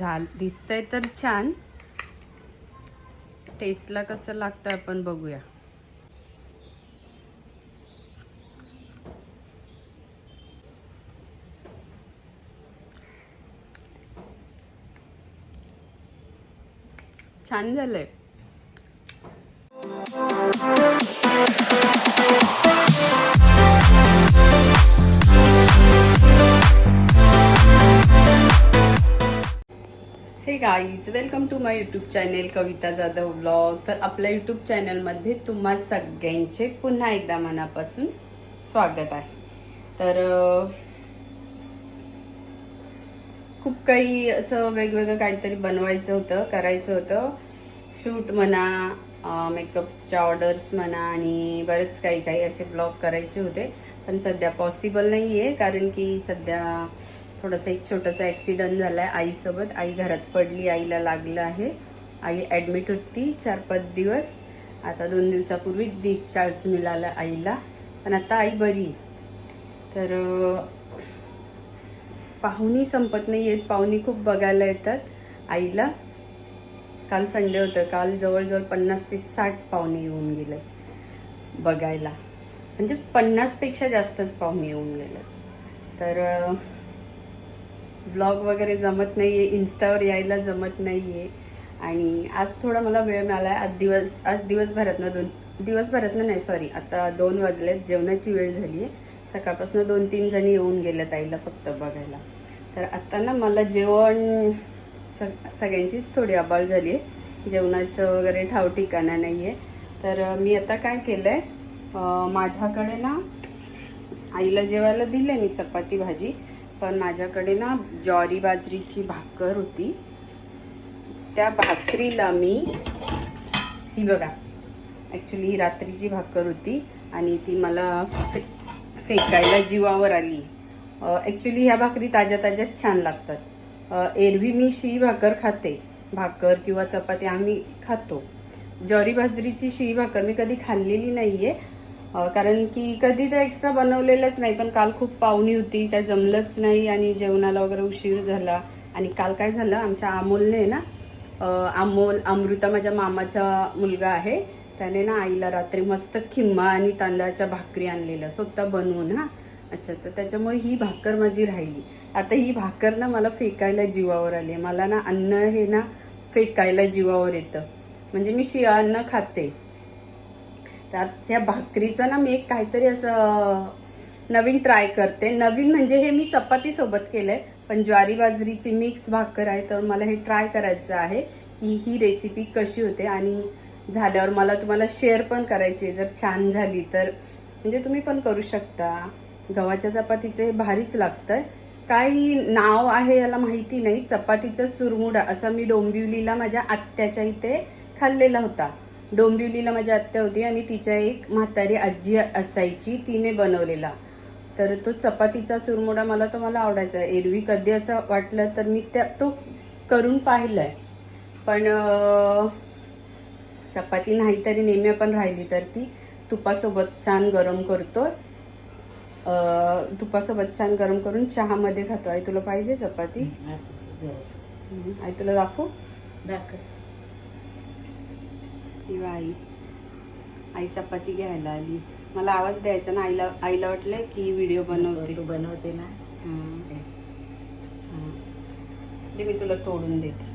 झाल दिसतंय तर छान. टेस्टला कसं लागतं आपण बघूया. छान झालंय. Guys welcome to my YouTube channel Kavita Jadhav vlog तर आपल्या यूट्यूब चॅनलमध्ये तुम्हा सगळ्यांचे पुन्हा एकदा मनापासून स्वागत आहे. तर खूप काही असं वेगवेगळं काहीतरी बनवायचं होतं करायचं होतं. शूट म्हणा मेकअपच्या ऑर्डर्स म्हणा आणि बरेच काही काही असे ब्लॉग करायचे होते. पण सध्या पॉसिबल नाही आहे कारण की सध्या थोडंसं एक छोटासा ॲक्सिडेंट आहे आईसोबत आई घरात पडली आईला लागलं आहे. आई ॲडमिट होती चार पाच दिवस. आता दोन दिवसापूर्वीच डिस्चार्ज मिळाला आईला. पण आता आई बरी. तर पाहुणी संपत नाही आहेत पाहुणी खूप बघायला येतात आईला. काल संडे होतं. काल जवळजवळ पन्नास ते साठ पाहुणे येऊन गेले बघायला. म्हणजे पन्नासपेक्षा जास्तच पाहुणे येऊन गेले. तर ब्लॉग वगैरे जमत नाही आहे इन्स्टावर यायला जमत नाही आहे आणि आज थोडा मला वेळ मिळाला आहे आज दिवस आज दिवसभरातनं दोन दिवसभरातनं नाही सॉरी आता दोन वाजलेत. जेवणाची वेळ झाली आहे सकाळपासून दोन तीन जणी येऊन गेल्या ताईला फक्त बघायला. तर आता ना मला जेवण सग सगळ्यांचीच थोडी आबाळ झाली आहे जेवणाचं वगैरे ठाव ठिकाणा नाही आहे तर मी आता काय केलं आहे माझ्याकडे ना आईला जेवायला दिले मी चपाती भाजी. पण माझ्याकडे ना ज्वारी बाजरीची भाकर होती. त्या भाकरीला मी ही बघा ॲक्च्युली ही रात्रीची भाकर होती आणि ती मला फे फेकायला जीवावर आली. ॲक्च्युली ह्या भाकरी ताज्या ताज्याच छान लागतात. एरवी मी शी भाकर खाते. भाकर किंवा चपाती आम्ही खातो. ज्वारी बाजरीची शी भाकर मी कधी खाल्लेली नाही आहे कारण की कधी तर एक्स्ट्रा बनवलेलंच नाही पण काल खूप पाहुणी होती काय जमलंच नाही आणि जेवणाला वगैरे उशीर झाला. आणि काल काय झालं आमच्या अमोलने ना अमोल अमृता माझ्या मामाचा मुलगा आहे. त्याने ना आईला रात्री मस्त खिम्मा आणि तांदळाच्या भाकरी आणलेल्या स्वतः बनवून हा. अच्छा तर त्याच्यामुळे ही भाकर माझी राहिली. आता ही भाकर ना मला फेकायला जीवावर आली मला ना अन्न हे ना फेकायला जीवावर येतं. म्हणजे मी शिळं अन्न खाते. त्या भाकरीचं ना मी एक काहीतरी असं नवीन ट्राय करते. नवीन म्हणजे हे मी चपाती सोबत केलंय पण ज्वारी बाजरीची मिक्स भाकर आहे तर मला हे ट्राय करायचं आहे की ही रेसिपी कशी होते आणि झाल्यावर मला तुम्हाला शेअर पण करायची आहे. जर छान झाली तर. म्हणजे तुम्ही पण करू शकता. गव्हाच्या चपातीचं हे भारीच लागतंय. काही नाव आहे याला माहिती नाही. चपातीचं चुरमुडा असं मी डोंबिवलीला माझ्या आत्याच्या इथे खाल्लेला होता. डोंबिवलीला माझी आत्या होती आणि तिच्या एक म्हातारी आजी असायची तिने बनवलेला. तर तो चपातीचा चुरमुडा मला तो मला आवडायचा. एरवी कधी असं वाटलं तर मी त्या तो करून पाहिलाय. पण अं, चपाती नाही तरी नेहमी आपण राहिली तर ती तुपासोबत छान गरम करतो. अं, तुपासोबत छान गरम करून चहामध्ये खातो. आई तुला पाहिजे चपाती. आई तुला दाखवू. किंवा आई. आई चपाती घ्यायला आली. मला आवाज द्यायचा ना आईला आईला वाटलं की व्हिडिओ बनवते. तू बनवते ना. दे मी तुला तोडून देते.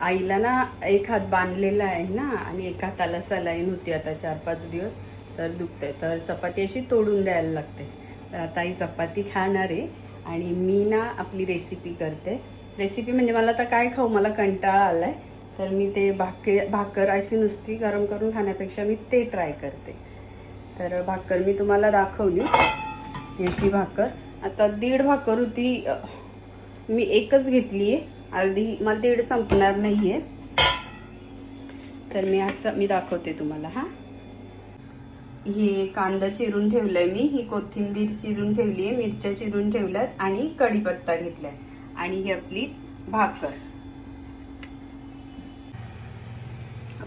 आईला ना एक हात बांधलेला आहे ना आणि एका हाताला सलाईन होती आता चार पाच दिवस. तर दुखते तर चपाती अशी तोडून द्यायला लागते. तर आता आई चपाती खाणार आहे. आणि मी ना आपली रेसिपी करते. रेसिपी म्हणजे मला आता काय खाऊ? मला कंटाळा आलाय. तर मी ते भाके भाकर अशी नुसती गरम करून खाण्यापेक्षा मी ते ट्राय करते. तर भाकर मी तुम्हाला दाखवली देशी भाकर. आता दीड भाकर होती मी एकच घेतली आहे. अर्धी मला दीड संपणार नाही आहे तर मी असं मी दाखवते तुम्हाला हा. हे कांदा चिरून ठेवलाय मी ही कोथिंबीर चिरून ठेवली आहे मिरच्या चिरून ठेवल्यात आणि कढीपत्ता घेतलाय. आणि ही आपली भाकर.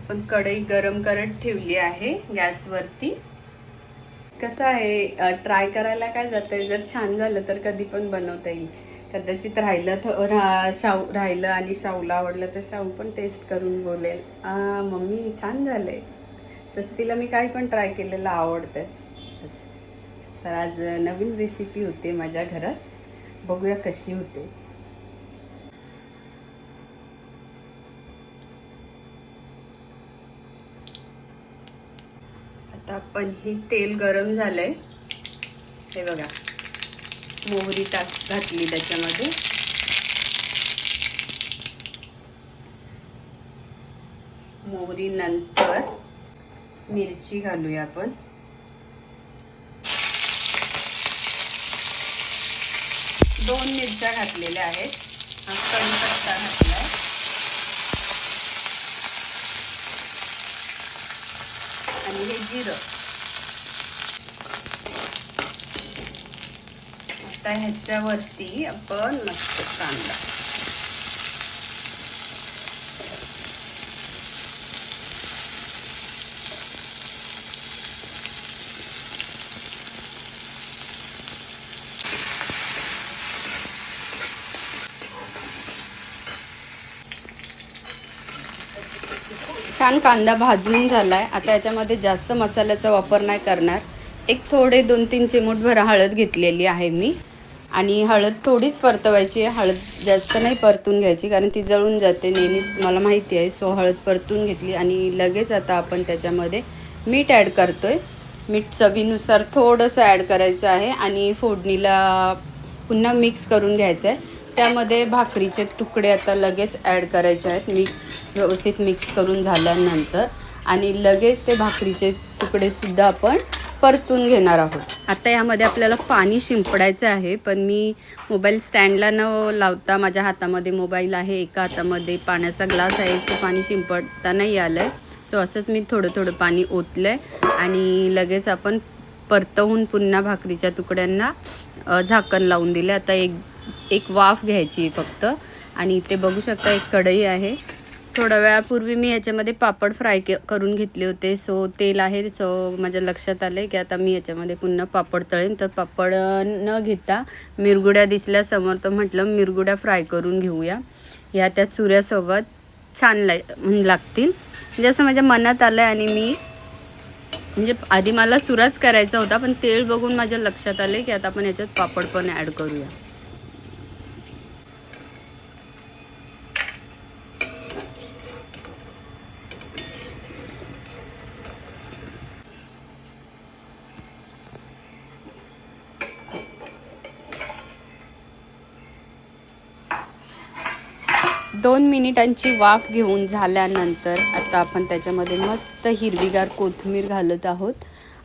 पण कढई गरम करत ठेवली आहे गॅसवरती. कसं आहे ट्राय करायला काय जातंय? जर छान झालं तर कधी पण बनवता येईल. कदाचित राहिलं थ- रा शाहू राहिलं आणि शाऊला आवडलं तर शाऊ पण टेस्ट करून बोलेल. आ मम्मी छान झालंय. तसं तिला मी काही पण ट्राय केलेलं आवडतंच. असं तर आज नवीन रेसिपी होते माझ्या घरात. बघूया कशी होते. आता पण ही तेल गरम झालंय. हे बघा. मोहरी टाक घातली त्याच्यामध्ये. मोहरी नंतर मिरची घालूया आपण. दोन मिरच्या घातलेल्या आहेत. हा कढीपत्ता आहे आणि हे जिरं. आता ह्याच्यावरती आपण मस्त कांदा. छान कांदा भाजून झाला आहे आता याच्यामध्ये जास्त मसाल्याचा वापर नाही करणार. एक थोडे दोन तीन चिमूटभर हळद घेतलेली आहे मी. आणि हळद थोडीच परतवायची आहे. हळद जास्त नाही परतून घ्यायची कारण ती जळून जाते नेहमीच. मला माहिती आहे सो हळद परतून घेतली आणि लगेच आता आपण त्याच्यामध्ये मीठ ॲड करतो आहे मीठ चवीनुसार थोडंसं ॲड करायचं आहे आणि फोडणीला पुन्हा मिक्स करून घ्यायचं आहे त्यामध्ये भाकरीचे तुकडे आता लगेच ॲड करायचे आहेत. मीठ व्यवस्थित मिक्स करून झाल्यानंतर आणि लगेच ते भाकरीचे तुकडेसुद्धा आपण परतून घेणार आहोत. आता यामध्ये आपल्याला पाणी शिंपडायचं आहे पण मी मोबाईल स्टँडला न लावता माझ्या हातामध्ये मोबाईल आहे एका हातामध्ये पाण्याचा ग्लास आहे तो पाणी शिंपडता नाही आलं आहे सो असंच मी थोडं थोडं पाणी ओतलं आहे आणि लगेच आपण परतवून पुन्हा भाकरीच्या तुकड्यांना झाकण लावून दिले आता एक एक वाफ घ्यायची आहे फक्त. आणि इथे बघू शकता एक कढई आहे. थोड्या वेळापूर्वी मी याच्यामध्ये पापड फ्राय के करून घेतले होते. सो तेल आहे. सो माझ्या लक्षात आले की आता मी याच्यामध्ये पुन्हा पापड तळेन. तर पापड न घेता मिरगुड्या दिसल्या समोर तर म्हटलं मिरगुड्या फ्राय करून घेऊया. या त्या चुऱ्यासोबत छान ला लागतील. म्हणजे असं माझ्या मनात आलं आहे आणि मी म्हणजे आधी मला चुराच करायचा होता पण तेल बघून माझ्या लक्षात आले की आता आपण याच्यात पापड पण ॲड करूया दोन मिनिटांची वाफ घेऊन झाल्यानंतर आता आपण त्याच्यामध्ये मस्त हिरवीगार कोथिंबीर घालत आहोत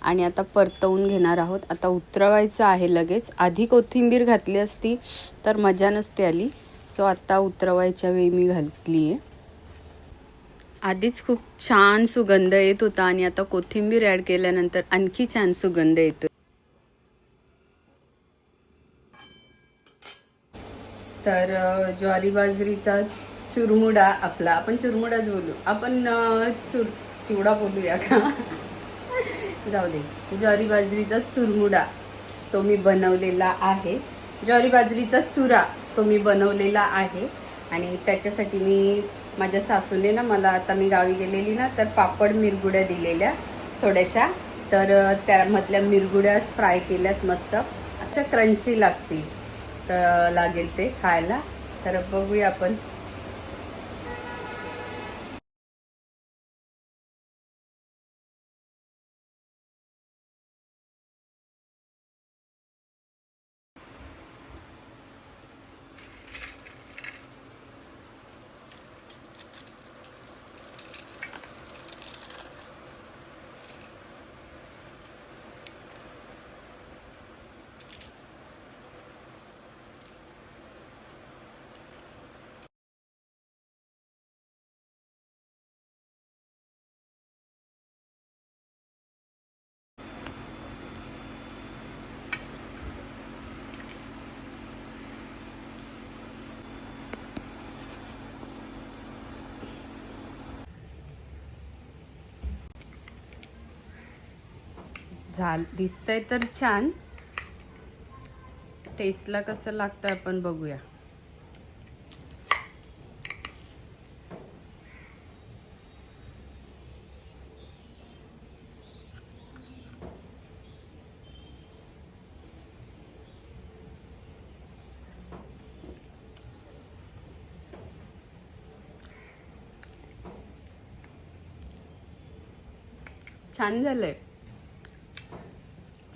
आणि आता परतवून घेणार आहोत. आता उतरवायचं आहे लगेच. आधी कोथिंबीर घातली असती तर मजा नसते आली. सो आता उतरवायच्या वेळी मी घातली आहे आधीच खूप छान सुगंध येत होता आणि आता कोथिंबीर ॲड केल्यानंतर आणखी छान सुगंध येतो तर ज्वारी बाजरीचा चुरमुडा आपला. आपण चुरमुडाच बोलू. आपण चुर चिवडा बोलूया का? जाऊ दे ज्वारी बाजरीचा चुरमुडा तो मी बनवलेला आहे. ज्वारी बाजरीचा चुरा तो मी बनवलेला आहे. आणि त्याच्यासाठी मी माझ्या सासूने ना मला आता मी गावी गेलेली ना तर पापड मिरगुड्या दिलेल्या थोड्याशा. तर त्यामधल्या मिरगुड्या फ्राय केल्यात मस्त. अच्छा क्रंची लागतील. तर लागेल ते खायला. तर बघूया आपण. झाल दिसतंय तर छान. टेस्टला कसं लागतं आपण बघूया. छान झालंय.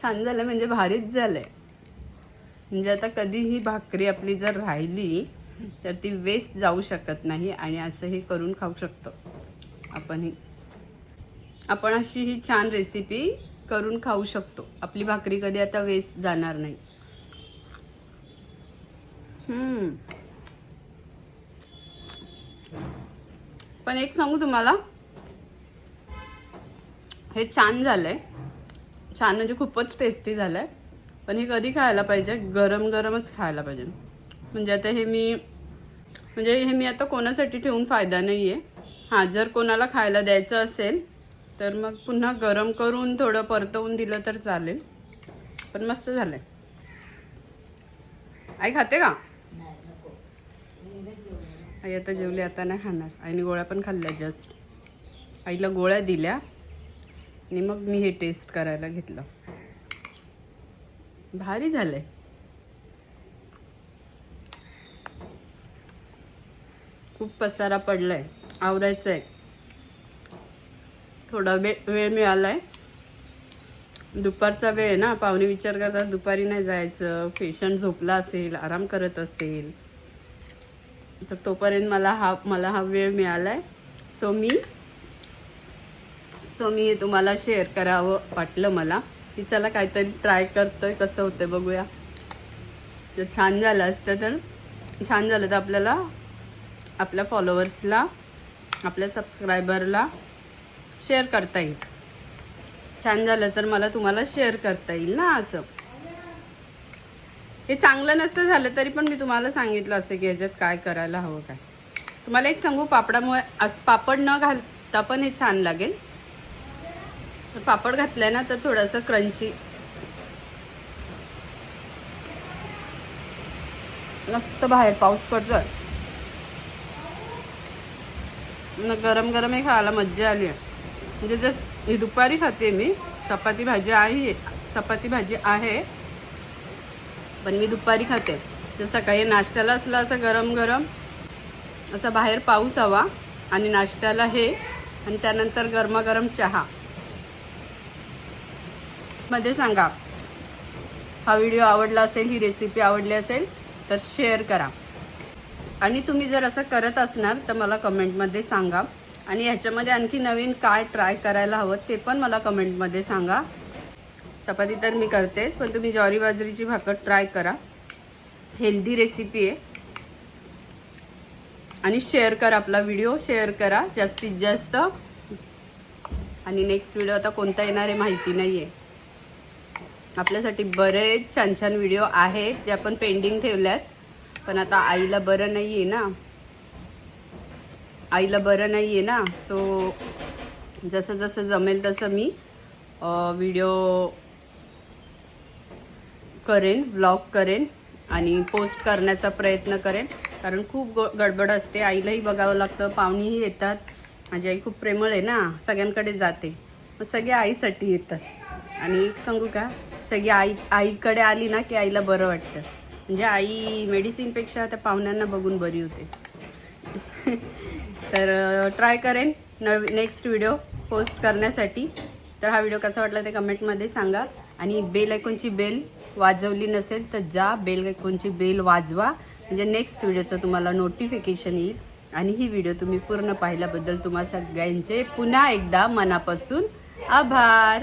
छान झालं म्हणजे भारीच झालंय. म्हणजे आता कधी ही भाकरी आपली जर राहिली तर ती वेस्ट जाऊ शकत नाही आणि असं हे करून खाऊ शकतो. आपण ही आपण अशी ही छान रेसिपी करून खाऊ शकतो. आपली भाकरी कधी आता वेस्ट जाणार नाही. पण एक सांगू तुम्हाला. हे छान झालंय. छान म्हणजे खूपच टेस्टी झालंय. पण हे कधी खायला पाहिजे? गरम गरमच खायला पाहिजे. म्हणजे आता हे मी म्हणजे हे मी आता कोणासाठी ठेवून फायदा नाही आहे हां जर कोणाला खायला द्यायचं असेल तर मग पुन्हा गरम करून थोडं परतवून दिलं तर चालेल. पण मस्त झालंय. आई खाते का? आई आता जेवली आता नाही खाणार. आईने गोळ्या पण खाल्ल्या जस्ट आईला गोळ्या दिल्या. आणि मग मी हे टेस्ट करायला घेतलं. भारी झालंय. खूप पसारा पडलाय. आहे थोडा वेळ वेळ मिळालाय. दुपारचा वेळ आहे ना. पाहुणे विचार करतात दुपारी नाही जायचं. पेशंट झोपला असेल आराम करत असेल. तर तोपर्यंत मला हा मला हा वेळ मिळालाय. सो मी सो मी तुम्हाला शेअर करावं वाटलं मला की चला काहीतरी ट्राय करतोय कसं होतं बघूया. जर छान झालं असतं तर छान झालं तर आपल्याला आपल्या फॉलोअर्सला आपल्या सबस्क्रायबरला शेअर करता येईल. छान झालं तर मला तुम्हाला शेअर करता येईल ना असं. हे चांगलं नसतं झालं तरी पण मी तुम्हाला सांगितलं असतं की ह्याच्यात काय करायला हवं काय. तुम्हाला एक सांगू पापडामुळे पापड न घालता पण हे छान लागेल. पापड घातलाय ना तर थोडंसं क्रंची मस्त बाहेर पाऊस पडतोय. न गरम गरम हे खायला मज्जा आली आहे. म्हणजे जर ही दुपारी खाते मी चपाती भाजी आहे चपाती भाजी आहे पण मी दुपारी खाते. जर सकाळी नाश्त्याला असलं असं गरम गरम असा बाहेर पाऊस हवा आणि नाश्त्याला हे आणि त्यानंतर गरमागरम चहा. मध्ये सांगा. हा व्हिडिओ आवडला असेल ही रेसिपी आवडली असेल तर शेअर करा. आणि तुम्ही जर असं करत असणार तर मला कमेंटमध्ये सांगा. आणि ह्याच्यामध्ये आणखी नवीन काय ट्राय करायला हवं ते पण मला कमेंटमध्ये सांगा. चपाती तर मी करतेच पण तुम्ही ज्वारी बाजरीची भाकर ट्राय करा. हेल्दी रेसिपी आहे. आणि शेअर करा आपला व्हिडिओ शेअर करा. जास्तीत जास्त. आणि नेक्स्ट व्हिडिओ आता कोणता येणार आहे माहिती नाही आहे आपल्यासाठी बरेच छान छान व्हिडिओ आहेत जे आपण पेंडिंग ठेवल्यात. पण आता आईला बरं नाही आहे ना. आईला बरं नाही आहे ना. सो जसं जसं जमेल तसं मी व्हिडिओ करेन व्लॉग करेन आणि पोस्ट करण्याचा प्रयत्न करेन. कारण खूप गडबड असते. आईलाही बघावं लागतं. पाहुणीही येतात. माझी आई खूप प्रेमळ आहे ना. सगळ्यांकडे जाते. मग सगळे आईसाठी येतात. आणि एक सांगू का? सगळी आई आईकडे आली ना की आईला बरं वाटतं. म्हणजे आई मेडिसिनपेक्षा त्या पाहुण्यांना बघून बरी होते. तर ट्राय करेन नव नेक्स्ट व्हिडिओ पोस्ट करण्यासाठी. तर हा व्हिडिओ कसा वाटला ते कमेंटमध्ये सांगा. आणि बेल ऐकूनची बेल वाजवली नसेल तर जा बेल ऐकूनची बेल वाजवा. म्हणजे नेक्स्ट व्हिडिओचं तुम्हाला नोटिफिकेशन येईल. आणि ही व्हिडिओ तुम्ही पूर्ण पाहिल्याबद्दल तुम्हा सगळ्यांचे पुन्हा एकदा मनापासून आभार.